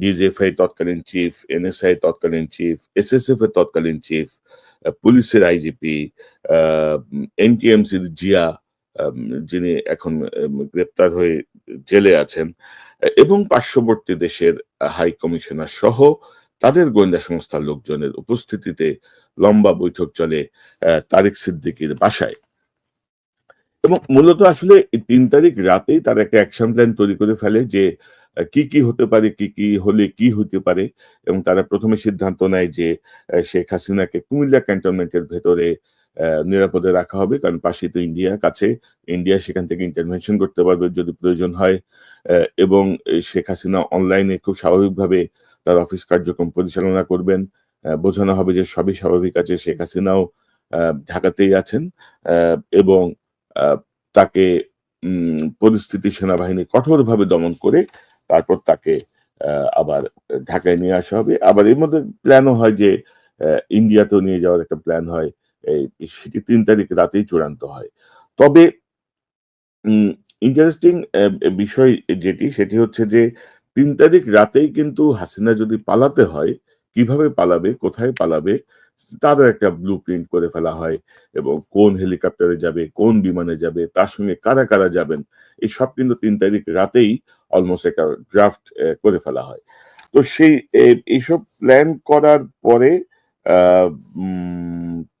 DGFI তৎকালীন chief NSI তৎকালীন chief SSF এর তৎকালীন চিফ পুলিশের আইজিপি এনটিএমসির জিয়া যিনি এখন গ্রেপ্তার হয়ে জেলে আছেন এবং পার্শ্ববর্তী দেশের হাই কমিশনার সহ তাদের গোয়েন্দা সংস্থার লোকজনের উপস্থিতিতে লম্বা বৈঠক চলে আহ, তারেক সিদ্দিকীর বাসায়। এবং মূলত আসলে তিন তারিখ রাতেই তারা একটা অ্যাকশন প্ল্যান তৈরি করে ফেলে যে কি কি হতে পারে, কি কি হলে কি হতে পারে? এবং তারা প্রথমে সিদ্ধান্ত নেয় যে শেখ হাসিনাকে কুমিল্লা ক্যান্টনমেন্টের ভেতরে নিরাপদে রাখা হবে। কারণ পাশে তো ইন্ডিয়া, কাছে ইন্ডিয়া সেখান থেকে ইন্টারভেনশন করতে পারবে যদি প্রয়োজন হয়। এবং শেখ হাসিনা অনলাইনে খুব স্বাভাবিকভাবে তার অফিস কার্যক্রম পরিচালনা করবেন। বোঝানো হবে যে সবই স্বাভাবিক আছে। শেখ হাসিনাও ঢাকাতেই আছেন। এবং তাকে পরিস্থিতি সেনাবাহিনী কঠোরভাবে দমন করে তারপর তাকে আবার ঢাকায় নিয়ে আসা হবে। আবার এর মধ্যে প্ল্যানও হয় যে ইন্ডিয়াতেও নিয়ে যাওয়ার একটা প্ল্যান হয়। এই সেটি তিন তারিখ রাতেই চূড়ান্ত হয়। তবে ইন্টারেস্টিং বিষয় যেটি, সেটি হচ্ছে যে, তিন তারিখ রাতেই কিন্তু হাসিনা যদি পালাতে হয়, কীভাবে পালাবে, কোথায় পালাবে, তাদের একটা ব্লু প্রিন্ট করে ফেলা হয় এবং কোন হেলিকপ্টারে যাবে, কোন বিমানে যাবে, তার সঙ্গে কারা কারা যাবেন এই সব কিন্তু তিন তারিখ রাতেই অলমোস্ট একটা ড্রাফট করে ফেলা হয়। তো সেই এইসব প্ল্যান করার পরে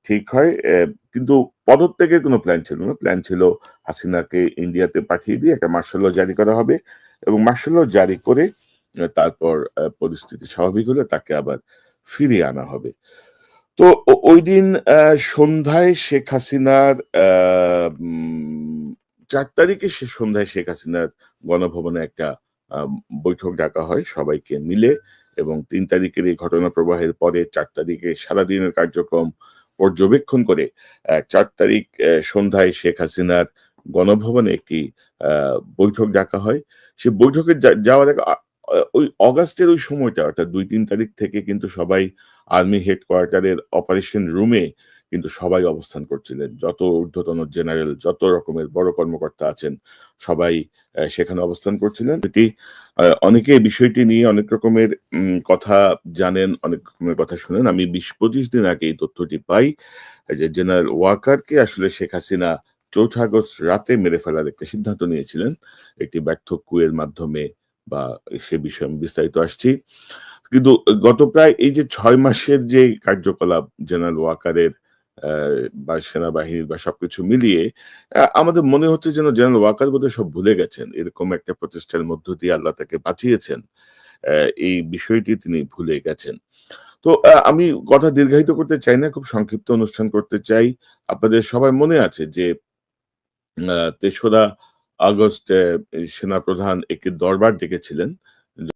ঠিক হয় কিন্তু পদত্যাগের কোনো প্ল্যান ছিল না। প্ল্যান ছিল হাসিনাকে ইন্ডিয়াতে পাঠিয়ে দিয়ে একটা মার্শাল জারি করা হবে এবং মার্শাল জারি করে তারপর পরিস্থিতি স্বাভাবিক হলে তাকে আবার ফিরিয়ে আনা হবে। তো ওই দিন সন্ধ্যায় শেখ হাসিনার চার তারিখে সে সন্ধ্যায় শেখ হাসিনার গণভবনে একটা বৈঠক ডাকা হয় সবাইকে মিলে এবং তিন তারিখের এই ঘটনা প্রবাহের পরে চার তারিখে সারাদিনের কার্যক্রম পর্যবেক্ষণ করে চার তারিখ সন্ধ্যায় শেখ হাসিনার গণভবনে একটি বৈঠক ডাকা হয়। সে বৈঠকে যাওয়ার ওই অগাস্টের ওই সময়টা, অর্থাৎ দুই তিন তারিখ থেকে কিন্তু সবাই আর্মি হেডকোয়ার্টারের অপারেশন রুমে কিন্তু সবাই অবস্থান করছিলেন। যত ঊর্ধ্বতন জেনারেল, যত রকমের বড় কর্মকর্তা আছেন, সবাই সেখানে অবস্থান করছিলেন। এটি অনেকে বিষয়টি নিয়ে অনেক রকমের কথা জানেন, অনেক রকমের কথা শুনেন। আমি বিশ, পঁচিশ দিন আগে এই তথ্যটি পাই, যে জেনারেল ওয়াকারকে আসলে শেখ হাসিনা চৌঠা আগস্ট রাতে মেরে ফেলার একটা সিদ্ধান্ত নিয়েছিলেন। একটি ব্যর্থ কুয়ের মাধ্যমে বা সে বিষয়ে আমি বিস্তারিত আসছি। কিন্তু গত প্রায় এই যে ছয় মাসের যে কার্যকলাপ জেনারেল ওয়াকারের বা সেনাবাহিনীর বা সবকিছু মিলিয়ে আহ, আমাদের মনে হচ্ছে যেন জেনারেল ওয়াকার বোধহয় সব ভুলে গেছেন। এরকম একটা প্রচেষ্টার মধ্য দিয়ে আল্লাহ তাকে বাঁচিয়েছেন। আহ, এই বিষয়টি তিনি ভুলে গেছেন। তো আহ, আমি কথা দীর্ঘায়িত করতে চাই না খুব সংক্ষিপ্ত অনুষ্ঠান করতে চাই। আপনাদের সবাই মনে আছে যে আহ, তেসরা আগস্ট আহ, সেনাপ্রধান একটি দরবার ডেকেছিলেন।